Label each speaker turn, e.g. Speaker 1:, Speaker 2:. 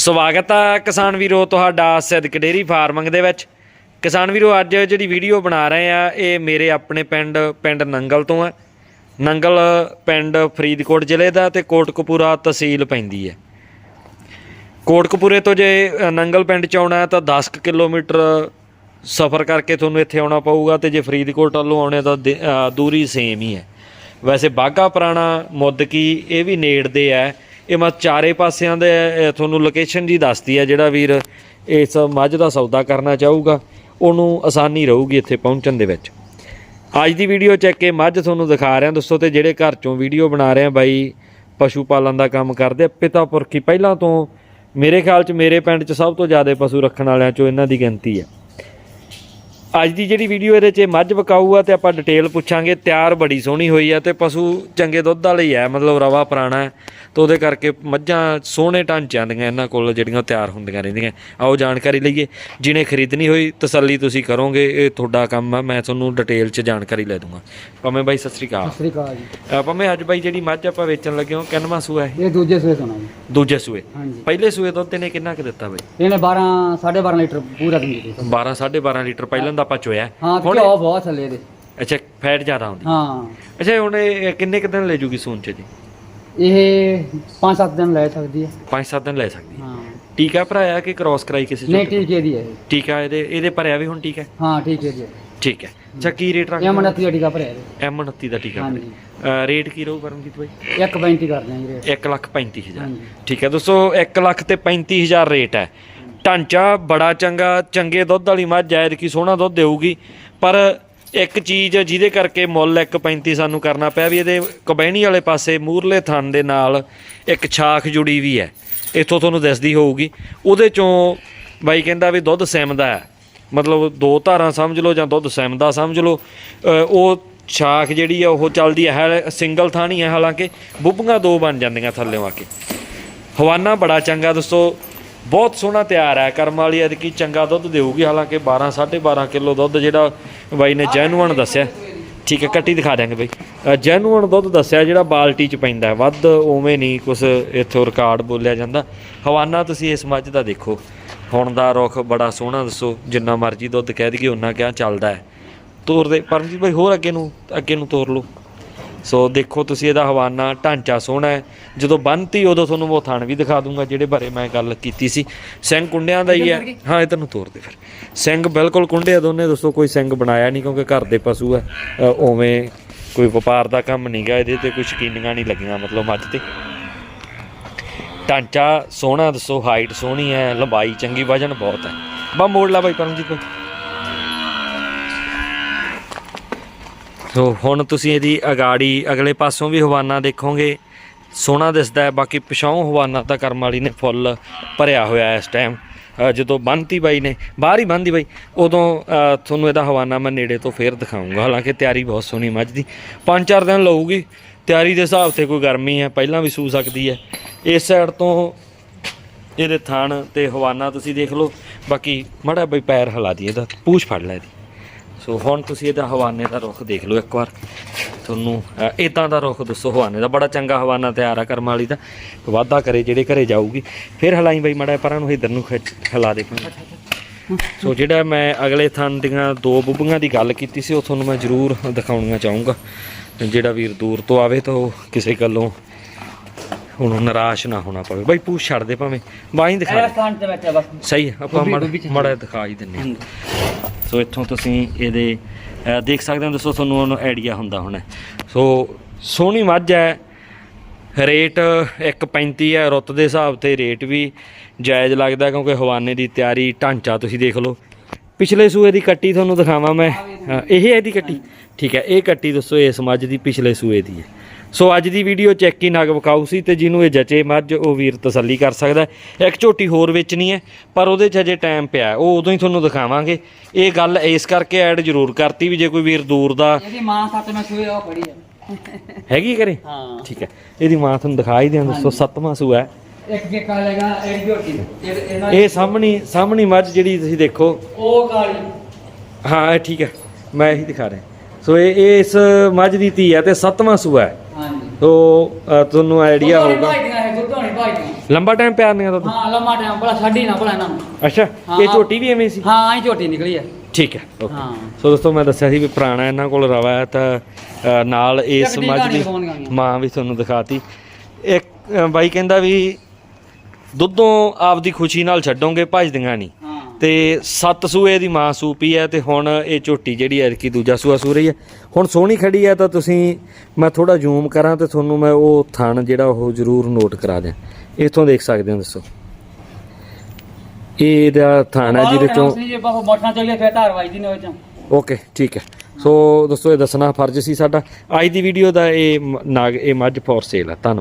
Speaker 1: ਸਵਾਗਤ ਹੈ ਕਿਸਾਨ ਵੀਰੋ ਤੁਹਾਡਾ ਸਿੱਧਕ ਡੇਰੀ ਫਾਰਮਿੰਗ ਦੇ ਵਿੱਚ। ਕਿਸਾਨ ਵੀਰੋ, ਅੱਜ ਜਿਹੜੀ ਵੀਡੀਓ ਬਣਾ ਰਹੇ ਆ, ਇਹ ਮੇਰੇ ਆਪਣੇ ਪਿੰਡ ਪਿੰਡ ਨੰਗਲ ਤੋਂ ਹੈ ਨੰਗਲ ਪਿੰਡ ਫਰੀਦਕੋਟ ਜ਼ਿਲ੍ਹੇ ਦਾ ਤੇ ਕੋਟਕਪੂਰਾ ਤਹਿਸੀਲ ਪੈਂਦੀ ਹੈ। ਕੋਟਕਪੂਰੇ ਤੋਂ ਜੇ ਨੰਗਲ ਪਿੰਡ ਚ ਆਉਣਾ ਤਾਂ 10 ਕੁ ਕਿਲੋਮੀਟਰ ਸਫ਼ਰ ਕਰਕੇ ਤੁਹਾਨੂੰ ਇੱਥੇ ਆਉਣਾ ਪਊਗਾ ਤੇ ਜੇ ਫਰੀਦਕੋਟ ਵੱਲੋਂ ਆਉਣੇ ਤਾਂ ਦੇ- ਦੂਰੀ ਸੇਮ ਹੀ ਹੈ। ਵੈਸੇ ਬਾਗਾ ਪੁਰਾਣਾ ਮੁੱਦਕੀ ਇਹ ਵੀ ਨੇੜਦੇ ਹੈ ਇਹ ਮੈਂ ਚਾਰੇ ਪਾਸਿਆਂ ਦੇ ਤੁਹਾਨੂੰ ਲੋਕੇਸ਼ਨ ਜੀ ਦੱਸਦੀ ਹੈ ਜਿਹੜਾ ਵੀਰ ਇਸ ਮੱਝ ਦਾ ਸੌਦਾ ਕਰਨਾ ਚਾਹੂਗਾ। ਉਹਨੂੰ ਆਸਾਨੀ ਰਹੂਗੀ ਇੱਥੇ ਪਹੁੰਚਣ ਦੇ ਵਿੱਚ। ਅੱਜ ਦੀ ਵੀਡੀਓ ਚੱਕ ਕੇ ਮੱਝ ਤੁਹਾਨੂੰ ਦਿਖਾ ਰਿਹਾ। ਦੋਸਤੋ, ਤੇ ਜਿਹੜੇ ਘਰ ਚੋਂ ਵੀਡੀਓ ਬਣਾ ਰਹੇ ਆ ਬਾਈ, ਪਸ਼ੂ ਪਾਲਣ ਦਾ ਕੰਮ ਕਰਦੇ ਆ। ਪਿਤਾ ਪੁਰਖੀ, ਪਹਿਲਾਂ ਤੋਂ ਮੇਰੇ ਖਿਆਲ 'ਚ ਮੇਰੇ ਪਿੰਡ 'ਚ ਸਭ ਤੋਂ ਜ਼ਿਆਦਾ ਪਸ਼ੂ ਰੱਖਣ ਵਾਲਿਆਂ 'ਚੋਂ ਇਹਨਾਂ ਦੀ ਗਿਣਤੀ ਹੈ ਅੱਜ ਦੀ ਜਿਹੜੀ ਵੀਡੀਓ ਇਹਦੇ 'ਚ ਮੱਝ ਵਿਕਾਊ ਆ ਤੇ ਆਪਾਂ ਡਿਟੇਲ ਪੁੱਛਾਂਗੇ ਤਿਆਰ ਬੜੀ ਸੋਹਣੀ ਹੋਈ ਆ ਤੇ ਪਸ਼ੂ ਚੰਗੇ ਦੁੱਧ ਵਾਲੇ ਹੀ ਆ ਮਤਲਬ ਰਵਾ ਪੁਰਾਣਾ ਹੈ। ਤੇ ਉਹਦੇ ਕਰਕੇ ਮੱਝਾਂ ਸੋਹਣੇ ਢਾਂਚਿਆਂ ਦੀਆਂ ਇਹਨਾਂ ਕੋਲ ਜਿਹੜੀਆਂ ਤਿਆਰ ਹੁੰਦੀਆਂ ਰਹਿੰਦੀਆਂ। ਆਓ ਜਾਣਕਾਰੀ ਲਈਏ ਜਿਹਨੇ ਖਰੀਦਣੀ ਹੋਈ ਤਸੱਲੀ ਤੁਸੀਂ ਕਰੋਗੇ ਇਹ ਤੁਹਾਡਾ ਕੰਮ ਆ ਮੈਂ ਤੁਹਾਨੂੰ ਡਿਟੇਲ 'ਚ ਜਾਣਕਾਰੀ ਲੈ ਦੂੰਗਾ। ਭਾਵੇਂ ਬਾਈ ਸਤਿ ਸ੍ਰੀ ਅਕਾਲ।
Speaker 2: ਸਤਿ ਸ੍ਰੀ ਅਕਾਲ ਜੀ।
Speaker 1: ਭਾਵੇਂ ਅੱਜ ਬਾਈ ਜਿਹੜੀ ਮੱਝ ਆਪਾਂ ਵੇਚਣ ਲੱਗੇ ਹਾਂ ਕਿੰਨਵਾਂ ਸੂਆ ਇਹ?
Speaker 2: ਇਹ ਦੂਜੇ ਸੂਏ ਸੁਣਾ
Speaker 1: ਦੂਜੇ ਸੂਏ।
Speaker 2: ਹਾਂਜੀ।
Speaker 1: ਪਹਿਲੇ ਸੂਏ ਦੁੱਧ ਨੇ ਕਿੰਨਾ ਕੁ ਦਿੱਤਾ ਬਾਈ?
Speaker 2: ਇਹਨੇ 12 12.5 ਲੀਟਰ ਪੂਰਾ ਦਿੰਦੀ ਸੀ।
Speaker 1: 12 12.5 ਲੀਟਰ ਪਹਿਲਾਂ ਦਾ ਆਪਾਂ ਚੋਇਆ।
Speaker 2: ਹਾਂ
Speaker 1: ਹੁਣ
Speaker 2: ਘਿਓ ਬਹੁਤ ਥੱਲੇ ਦੇ
Speaker 1: ਅੱਛਾ ਫੈਟ ਜ਼ਿਆਦਾ ਹੁੰਦੀ।
Speaker 2: ਹਾਂ।
Speaker 1: ਅੱਛਾ ਹੁਣ ਇਹ ਕਿੰਨੇ ਕੁ ਦਿਨ ਲੈ ਜੂਗੀ ਸੂਨ ਚ ਜੀ?
Speaker 2: ਇਹ 5-7 ਦਿਨ ਲੈ ਸਕਦੀ ਹੈ।
Speaker 1: 5-7 ਦਿਨ ਲੈ ਸਕਦੀ ਹੈ।
Speaker 2: ਹਾਂ।
Speaker 1: ਟੀਕਾ ਭਰਾਇਆ ਕਿ ਕ੍ਰਾਸ ਕਰਾਈ ਕਿਸੇ
Speaker 2: ਨਹੀਂ? ਠੀਕ ਹੈ ਦੀ ਹੈ ਇਹ।
Speaker 1: ਟੀਕਾ ਇਹਦੇ ਇਹਦੇ ਭਰਿਆ ਵੀ ਹੁਣ ਟੀਕਾ
Speaker 2: ਹਾਂ? ਠੀਕ ਹੈ। ਜੀ
Speaker 1: ਠੀਕ ਹੈ। ਅੱਛਾ ਕੀ ਰੇਟ
Speaker 2: ਇਹ
Speaker 1: ਰੱਖਦੇ
Speaker 2: ਮੰਡਤੀ ਦਾ ਟੀਕਾ ਭਰਿਆ ਇਹਦੇ।
Speaker 1: ਐਮ 29 ਦਾ ਟੀਕਾ
Speaker 2: ਹਾਂਜੀ।
Speaker 1: ਭਰਿਆ। ਅ, ਰੇਟ ਕੀ ਰਹੂ ਪਰਮਜੀਤ ਬਾਈ?
Speaker 2: ਇੱਕ 35 ਕਰਦੇ ਆਂ ਜੀ ਰੇਟ
Speaker 1: 1 ਲੱਖ 35000
Speaker 2: ਹਾਂਜੀ।
Speaker 1: ਠੀਕ ਹੈ ਦੋਸਤੋ 1 ਲੱਖ ਤੇ 35000 ਰੇਟ ਹੈ। ਢਾਂਚਾ ਬੜਾ ਚੰਗਾ, ਚੰਗੇ ਦੁੱਧ ਵਾਲੀ ਮੱਝ ਜਾਇਦ ਕਿ ਸੋਹਣਾ ਦੁੱਧ ਦੇਊਗੀ। ਪਰ ਇੱਕ ਚੀਜ਼ ਜਿਹਦੇ ਕਰਕੇ ਮੁੱਲ 1.35 ਸਾਨੂੰ ਕਰਨਾ ਪਿਆ ਵੀ ਇਹਦੇ ਕਬੈਣੀ ਵਾਲੇ ਪਾਸੇ ਮੂਰਲੇ ਥਣ ਦੇ ਨਾਲ ਇੱਕ ਛਾਖ ਜੁੜੀ ਵੀ ਹੈ। ਇੱਥੋਂ ਤੁਹਾਨੂੰ ਦਿਸਦੀ ਹੋਊਗੀ। ਉਹਦੇ ਚੋਂ ਬਾਈ ਕਹਿੰਦਾ ਵੀ ਦੁੱਧ ਸਿਮਦਾ ਹੈ। ਮਤਲਬ ਦੋ ਧਾਰਾਂ ਸਮਝ ਲਓ ਜਾਂ ਦੁੱਧ ਸਿਮਦਾ ਸਮਝ ਲਓ। ਉਹ ਛਾਖ ਜਿਹੜੀ ਆ, ਉਹ ਚੱਲਦੀ ਹੈ ਸਿੰਗਲ ਥਾਣੀ ਹੈ ਹਾਲਾਂਕਿ। ਬੁੱਬੀਆਂ ਦੋ ਬਣ ਜਾਂਦੀਆਂ ਥੱਲੇੋਂ ਆ ਕੇ। ਹਵਾਨਾ ਬੜਾ ਚੰਗਾ ਦੋਸਤੋ। ਬਹੁਤ ਸੋਹਣਾ ਤਿਆਰ ਹੈ। ਕਰਮ ਵਾਲੀ ਐਤਕੀ ਚੰਗਾ ਦੁੱਧ ਦੇਊਗੀ। ਹਾਲਾਂਕਿ 12 12.5 ਕਿਲੋ ਦੁੱਧ ਜਿਹੜਾ ਬਾਈ ਨੇ ਜੈਨੂਅਨ ਦੱਸਿਆ। ਠੀਕ ਹੈ, ਕੱਟੀ ਦਿਖਾ ਦਿਆਂਗੇ ਬਾਈ। ਜੈਨੂਅਨ ਦੁੱਧ ਦੱਸਿਆ ਜਿਹੜਾ ਬਾਲਟੀ ਚ ਪੈਂਦਾ ਵੱਧ ਉਵੇਂ ਨਹੀਂ ਕੁਛ ਇੱਥੋਂ ਰਿਕਾਰਡ ਬੋਲਿਆ ਜਾਂਦਾ। ਹਵਾਨਾ ਤੁਸੀਂ ਇਸ ਮੱਝ ਦਾ ਦੇਖੋ। ਹੁਣ ਦਾ ਰੁੱਖ ਬੜਾ ਸੋਹਣਾ ਦੱਸੋ। ਜਿੰਨਾ ਮਰਜ਼ੀ ਦੁੱਧ ਕਹਿ ਦਈਏ ਉਹਨਾਂ ਕਿਆ ਚੱਲਦਾ ਹੈ। ਤੋਰ ਦੇ। ਪਰਮਜੀਤ ਬਾਈ, ਹੋਰ ਅੱਗੇ ਨੂੰ ਅੱਗੇ ਨੂੰ ਤੋਰ ਲਓ। ਸੋ ਦੇਖੋ ਤੁਸੀਂ ਇਹਦਾ ਹਵਾਨਾ ਢਾਂਚਾ ਸੋਹਣਾ ਹੈ। ਜਦੋਂ ਬੰਨਤੀ ਉਦੋਂ ਤੁਹਾਨੂੰ ਉਹ ਥਣ ਵੀ ਦਿਖਾ ਦੂੰਗਾ ਜਿਹੜੇ ਬਾਰੇ ਮੈਂ ਗੱਲ ਕੀਤੀ ਸੀ। ਸਿੰਘ ਕੁੰਡਿਆਂ ਦਾ ਹੀ ਹੈ। ਹਾਂ ਇਹ ਤੈਨੂੰ ਤੋਰ ਦੇ ਫਿਰ। ਸਿੰਘ ਬਿਲਕੁਲ ਕੁੰਡੇ ਆ ਦੋਨੇ ਦੋਸਤੋ ਕੋਈ ਸਿੰਘ ਬਣਾਇਆ ਨਹੀਂ ਕਿਉਂਕਿ ਘਰ ਦੇ ਪਸ਼ੂ ਹੈ ਉਵੇਂ ਕੋਈ ਵਪਾਰ ਦਾ ਕੰਮ ਨਹੀਂਗਾ ਇਹਦੇ ਤੇ ਕੋਈ ਸ਼ਕੀਨੀਆਂ ਨਹੀਂ ਲੱਗੀਆਂ ਮਤਲਬ ਮੱਝ ਤੇ। ਢਾਂਚਾ ਸੋਹਣਾ ਦੱਸੋ ਹਾਈਟ ਸੋਹਣੀ ਹੈ ਲੰਬਾਈ ਚੰਗੀ ਵਜਨ ਬਹੁਤ ਹੈ। ਬਾ ਮੋੜ ਲਾ ਬਾਈ ਪਰਮਜੀਤ ਭਾਈ ਸੋ ਹੁਣ ਤੁਸੀਂ ਇਹਦੀ ਅਗਾੜੀ ਅਗਲੇ ਪਾਸੋਂ ਵੀ ਹਵਾਨਾ ਦੇਖੋਗੇ। ਸੋਹਣਾ ਦਿਸਦਾ ਹੈ, ਬਾਕੀ ਪਿਛਾਉਂ ਹਵਾਨਾ ਤਾਂ ਕਰਮ ਵਾਲੀ ਨੇ ਫੁੱਲ ਭਰਿਆ ਹੋਇਆ ਇਸ ਟਾਈਮ ਜਦੋਂ ਬੰਨਤੀ ਬਾਈ ਨੇ, ਬਾਹਰ ਹੀ ਬੰਨਦੀ ਬਾਈ, ਉਦੋਂ ਤੁਹਾਨੂੰ ਇਹਦਾ ਹਵਾਨਾ ਮੈਂ ਨੇੜੇ ਤੋਂ ਫੇਰ ਦਿਖਾਉਂਗਾ ਹਾਲਾਂਕਿ ਤਿਆਰੀ ਬਹੁਤ ਸੋਹਣੀ ਮੱਝ ਦੀ। ਪੰਜ ਚਾਰ ਦਿਨ ਲਊਗੀ। ਤਿਆਰੀ ਦੇ ਹਿਸਾਬ ਤੇ ਕੋਈ ਗਰਮੀ ਹੈ, ਪਹਿਲਾਂ ਵੀ ਸੂ ਸਕਦੀ ਹੈ। ਇਸ ਸਾਈਡ ਤੋਂ ਇਹਦੇ ਥਣ ਤੇ ਹਵਾਨਾ ਤੁਸੀਂ ਦੇਖ ਲਓ। ਬਾਕੀ ਮੜਾ ਬਈ ਪੈਰ ਹਿਲਾ ਦੀ ਇਹਦਾ ਪੂਛ ਫੜ ਲੈ ਇਹਦੀ। ਸੋ ਹੁਣ ਤੁਸੀਂ ਇਹਦਾ ਹਵਾਨੇ ਦਾ ਰੁੱਖ ਦੇਖ ਲਓ ਇੱਕ ਵਾਰ। ਤੁਹਾਨੂੰ ਇਦਾਂ ਦਾ ਰੁੱਖ ਦੱਸੋ ਹਵਾਨੇ ਦਾ। ਬੜਾ ਚੰਗਾ ਹਵਾਨਾ ਤਿਆਰ ਆ ਕਰਮ ਵਾਲੀ ਦਾ। ਵਾਧਾ ਕਰੇ ਜਿਹੜੇ ਘਰੇ ਜਾਊਗੀ। ਫਿਰ ਹਲਾਈ ਬਈ ਮੜਾ ਪਰਾਂ ਨੂੰ ਇਧਰ ਨੂੰ ਹਿਲਾ ਦੇ। ਸੋ ਜਿਹੜਾ ਮੈਂ ਅਗਲੇ ਥਣ ਦੀਆਂ ਦੋ ਬੁੱਬੀਆਂ ਦੀ ਗੱਲ ਕੀਤੀ ਸੀ ਉਹ ਤੁਹਾਨੂੰ ਮੈਂ ਜ਼ਰੂਰ ਦਿਖਾਉਣੀਆਂ ਚਾਹੂੰਗਾ। ਜਿਹੜਾ ਵੀਰ ਦੂਰ ਤੋਂ ਆਵੇ ਤਾਂ ਉਹ ਕਿਸੇ ਗੱਲੋਂ ਹੁਣ ਨਿਰਾਸ਼ ਨਾ ਹੋਣਾ ਪਵੇ। ਬਈ ਪੂਛ ਛੱਡ ਦੇ ਭਾਵੇਂ। ਬਾਹੀਂ ਦਿਖਾ ਸਹੀ ਆਪਾਂ ਮੜਾ ਦਿਖਾ ਹੀ ਦਿੰਨੇ ਸੋ ਇੱਥੋਂ ਤੁਸੀਂ ਇਹਦੇ ਦੇਖ ਸਕਦੇ ਹੋ ਦੋਸਤੋ ਤੁਹਾਨੂੰ ਉਹਨੂੰ ਆਈਡੀਆ ਹੁੰਦਾ ਹੋਣਾ ਸੋ ਸੋਹਣੀ ਮੱਝ ਹੈ ਰੇਟ 1.35 ਹੈ ਰੁੱਤ ਦੇ ਹਿਸਾਬ ਤੇ ਰੇਟ ਵੀ ਜਾਇਜ਼ ਲੱਗਦਾ ਕਿਉਂਕਿ ਹਵਾਨੇ ਦੀ ਤਿਆਰੀ ਢਾਂਚਾ ਤੁਸੀਂ ਦੇਖ ਲਓ। ਪਿਛਲੇ ਸੂਏ ਦੀ ਕੱਟੀ ਤੁਹਾਨੂੰ ਦਿਖਾਵਾਂ ਮੈਂ। ਇਹ ਹੈ ਇਹਦੀ ਕੱਟੀ? ਠੀਕ ਹੈ ਇਹ ਕੱਟੀ ਦੱਸੋ ਇਸ ਮੱਝ ਦੀ ਪਿਛਲੇ ਸੂਏ ਦੀ ਹੈ। ਸੋ ਅੱਜ ਦੀ ਵੀਡੀਓ ਚੈੱਕ ਹੀ ਨਗ ਵਿਕਾਊ ਸੀ ਤੇ ਜਿਹਨੂੰ ਇਹ ਜਚੇ ਮੱਝ ਉਹ ਵੀਰ ਤਸੱਲੀ ਕਰ ਸਕਦਾ। ਇੱਕ ਝੋਟੀ ਹੋਰ ਵੇਚਣੀ ਹੈ ਪਰ ਉਹਦੇ 'ਚ ਅਜੇ ਟਾਈਮ ਪਿਆ ਉਹ ਉਦੋਂ ਹੀ ਤੁਹਾਨੂੰ ਦਿਖਾਵਾਂਗੇ। ਇਹ ਗੱਲ ਇਸ ਕਰਕੇ ਐਡ ਜ਼ਰੂਰ ਕਰਤੀ ਵੀ ਜੇ ਕੋਈ ਵੀਰ ਦੂਰ ਦਾ
Speaker 2: ਇਹਦੀ ਮਾਂ ਸੱਤ ਮੈਂ ਸੂਏ ਉਹ ਖੜੀ ਹੈ
Speaker 1: ਹੈਗੀ ਕਰੇ
Speaker 2: ਹਾਂ।
Speaker 1: ਠੀਕ ਹੈ। ਇਹਦੀ ਮਾਂ ਤੁਹਾਨੂੰ ਦਿਖਾ ਹੀ ਦਿਆਂ ਦੋਸਤੋ ਸੱਤਵਾਂ ਸੂਆ ਹੈ।
Speaker 2: ਇੱਕ ਜੇ ਕਾ ਲੇਗਾ ਇੱਕ ਝੋਟੀ। ਇਹ
Speaker 1: ਇਹ ਸਾਹਮਣੀ ਸਾਹਮਣੀ ਮੱਝ ਜਿਹੜੀ ਤੁਸੀਂ ਦੇਖੋ।
Speaker 2: ਉਹ ਕਾਲੀ।
Speaker 1: ਹਾਂ ਇਹ ਠੀਕ ਹੈ। ਮੈਂ ਇਹੀ ਦਿਖਾ ਰਿਹਾ। ਸੋ ਇਹ ਇਹ ਇਸ ਮੱਝ ਦੀ ਧੀ ਹੈ ਤੇ ਸੱਤਵਾਂ ਸੂਆ ਹੈ। ਅ, ਤੁਹਾਨੂੰ ਆਈਡੀਆ ਹੋਊਗਾ। ਲੰਬਾ ਟਾਈਮ ਪਿਆਰ ਨਹੀਂ ਦੁੱਧ
Speaker 2: ਹਾਂ ਲੰਮਾ ਟਾਈਮ ਬੜਾ ਛੱਡੀ ਨਾ ਭਲਾ ਇਹਨਾਂ ਨੂੰ।
Speaker 1: ਅੱਛਾ ਇਹ
Speaker 2: ਹਾਂ।
Speaker 1: ਝੋਟੀ ਵੀ ਐਵੇਂ ਸੀ?
Speaker 2: ਹਾਂ ਆਈ ਝੋਟੀ ਨਿਕਲੀ ਹੈ
Speaker 1: ਠੀਕ ਹੈ ਓਕੇ
Speaker 2: ਹਾਂ।
Speaker 1: ਸੋ ਦੋਸਤੋ ਮੈਂ ਦੱਸਿਆ ਸੀ ਵੀ ਪੁਰਾਣਾ ਇਹਨਾਂ ਕੋਲ ਰਵਾ ਹੈ ਤਾਂ ਅ, ਨਾਲ ਇਸ
Speaker 2: ਚੱਕਡੀ
Speaker 1: ਮੱਝ
Speaker 2: ਕਹਾਣੀ
Speaker 1: ਦੀ
Speaker 2: ਗਈਆਂ।
Speaker 1: ਮਾਂ ਵੀ ਤੁਹਾਨੂੰ ਦਿਖਾਤੀ। ਇੱਕ ਅ, ਬਾਈ ਕਹਿੰਦਾ ਵੀ ਦੁੱਧੋਂ ਆਪਦੀ ਖੁਸ਼ੀ ਨਾਲ ਛੱਡੋਗੇ ਭਜਦੀਆਂ ਨਹੀਂ।
Speaker 2: ਹਾਂ।
Speaker 1: ਤੇ ਸੱਤ ਸੂਏ ਦੀ ਮਾਂ ਸੂਪੀ ਹੈ ਤੇ ਹੁਣ ਇਹ ਝੋਟੀ ਜਿਹੜੀ ਹੈ ਕਿ ਦੂਜਾ ਸੂਆ ਸੂ ਰਹੀ ਹੈ। ਹੁਣ ਸੋਹਣੀ ਖੜੀ ਹੈ ਤਾਂ ਤੁਸੀਂ ਮੈਂ ਥੋੜਾ ਜ਼ੂਮ ਕਰਾਂ ਤੇ ਤੁਹਾਨੂੰ ਮੈਂ ਉਹ ਥਣ ਜਿਹੜਾ ਉਹ ਜ਼ਰੂਰ ਨੋਟ ਕਰਾ ਦਿਆਂ। ਇੱਥੋਂ ਦੇਖ ਸਕਦੇ ਹੋ ਦੱਸੋ। ਇਹ ਇਹਦਾ ਥਣ ਹੈ ਜਿਹਦੇ ਚੋਂ
Speaker 2: ਜੇ ਬਾਬਾ ਮੋਟਰਾਂ ਚੱਲੀਏ ਫੇਰ ਧਾਰ ਵੱਜਦੀ ਨੇ ਉਹ ਚੋਂ।
Speaker 1: ਓਕੇ ਠੀਕ ਹੈ। ਸੋ ਦੋਸਤੋ ਇਹ ਦੱਸਣਾ ਫਰਜ਼ ਸੀ ਸਾਡਾ। ਅੱਜ ਦੀ ਵੀਡੀਓ ਦਾ ਇਹ ਨਾਗ ਇਹ ਮੱਝ ਫੋਰ ਸੇਲ ਹੈ। ਧੰਨਵਾਦ।